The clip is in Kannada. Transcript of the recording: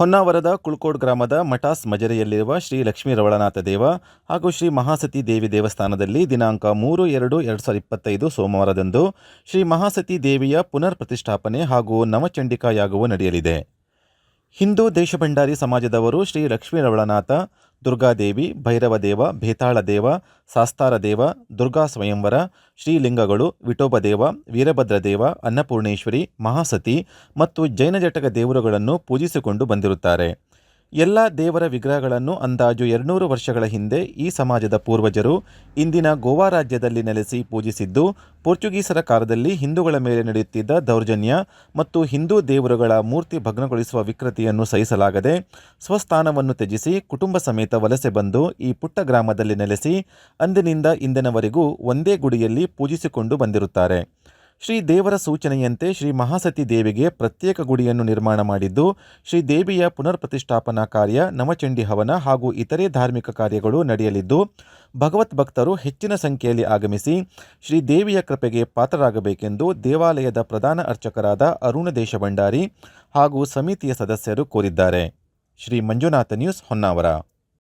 ಹೊನ್ನಾವರದ ಕುಳ್ಕೋಡ್ ಗ್ರಾಮದ ಮಠಾಸ್ ಮಜರೆಯಲ್ಲಿರುವ ಶ್ರೀ ಲಕ್ಷ್ಮೀ ರವಳನಾಥ ದೇವ ಹಾಗೂ ಶ್ರೀ ಮಹಾಸತಿ ದೇವಿ ದೇವಸ್ಥಾನದಲ್ಲಿ ದಿನಾಂಕ ಮೂರು ಎರಡು ಎರಡು ಸಾವಿರದ ಇಪ್ಪತ್ತೈದು ಸೋಮವಾರದಂದು ಶ್ರೀ ಮಹಾಸತಿ ದೇವಿಯ ಪುನರ್ ಪ್ರತಿಷ್ಠಾಪನೆ ಹಾಗೂ ನವಚಂಡಿಕಾ ಯಾಗವು ನಡೆಯಲಿದೆ. ಹಿಂದೂ ದೇಶಭಂಡಾರಿ ಸಮಾಜದವರು ಶ್ರೀ ಲಕ್ಷ್ಮೀ ರವಳನಾಥ ದುರ್ಗಾದೇವಿ, ಭೈರವದೇವ, ಭೇತಾಳದೇವ, ಸಾಸ್ತಾರದೇವ, ದುರ್ಗಾ ಸ್ವಯಂವರ, ಶ್ರೀಲಿಂಗಗಳು ವಿಠೋಬ ವೀರಭದ್ರದೇವ ವೀರಭದ್ರ ದೇವ ಅನ್ನಪೂರ್ಣೇಶ್ವರಿ, ಮಹಾಸತಿ ಮತ್ತು ಜೈನ ಜಟಕ ದೇವರುಗಳನ್ನು ಪೂಜಿಸಿಕೊಂಡು ಬಂದಿರುತ್ತಾರೆ. ಎಲ್ಲ ದೇವರ ವಿಗ್ರಹಗಳನ್ನು ಅಂದಾಜು ಎರಡುನೂರು ವರ್ಷಗಳ ಹಿಂದೆ ಈ ಸಮಾಜದ ಪೂರ್ವಜರು ಇಂದಿನ ಗೋವಾ ರಾಜ್ಯದಲ್ಲಿ ನೆಲೆಸಿ ಪೂಜಿಸಿದ್ದು, ಪೋರ್ಚುಗೀಸರ ಕಾಲದಲ್ಲಿ ಹಿಂದೂಗಳ ಮೇಲೆ ನಡೆಯುತ್ತಿದ್ದ ದೌರ್ಜನ್ಯ ಮತ್ತು ಹಿಂದೂ ದೇವರುಗಳ ಮೂರ್ತಿ ಭಗ್ನಗೊಳಿಸುವ ವಿಕೃತಿಯನ್ನು ಸಹಿಸಲಾಗದೆ, ಸ್ವಸ್ಥಾನವನ್ನು ತ್ಯಜಿಸಿ ಕುಟುಂಬ ಸಮೇತ ವಲಸೆ ಬಂದು ಈ ಪುಟ್ಟ ಗ್ರಾಮದಲ್ಲಿ ನೆಲೆಸಿ ಅಂದಿನಿಂದ ಇಂದಿನವರೆಗೂ ಒಂದೇ ಗುಡಿಯಲ್ಲಿ ಪೂಜಿಸಿಕೊಂಡು ಬಂದಿರುತ್ತಾರೆ. ಶ್ರೀ ದೇವರ ಸೂಚನೆಯಂತೆ ಶ್ರೀ ಮಹಾಸತಿ ದೇವಿಗೆ ಪ್ರತ್ಯೇಕ ಗುಡಿಯನ್ನು ನಿರ್ಮಾಣ ಮಾಡಿದ್ದು, ಶ್ರೀ ದೇವಿಯ ಪುನರ್ ಪ್ರತಿಷ್ಠಾಪನಾ ಕಾರ್ಯ, ನವಚಂಡಿ ಹವನ ಹಾಗೂ ಇತರೆ ಧಾರ್ಮಿಕ ಕಾರ್ಯಗಳು ನಡೆಯಲಿದ್ದು, ಭಗವತ್ ಭಕ್ತರು ಹೆಚ್ಚಿನ ಸಂಖ್ಯೆಯಲ್ಲಿ ಆಗಮಿಸಿ ಶ್ರೀ ದೇವಿಯ ಕೃಪೆಗೆ ಪಾತ್ರರಾಗಬೇಕೆಂದು ದೇವಾಲಯದ ಪ್ರಧಾನ ಅರ್ಚಕರಾದ ಅರುಣ ದೇಶಭಂಡಾರಿ ಹಾಗೂ ಸಮಿತಿಯ ಸದಸ್ಯರು ಕೋರಿದ್ದಾರೆ. ಶ್ರೀ ಮಂಜುನಾಥ ನ್ಯೂಸ್ ಹೊನ್ನಾವರ.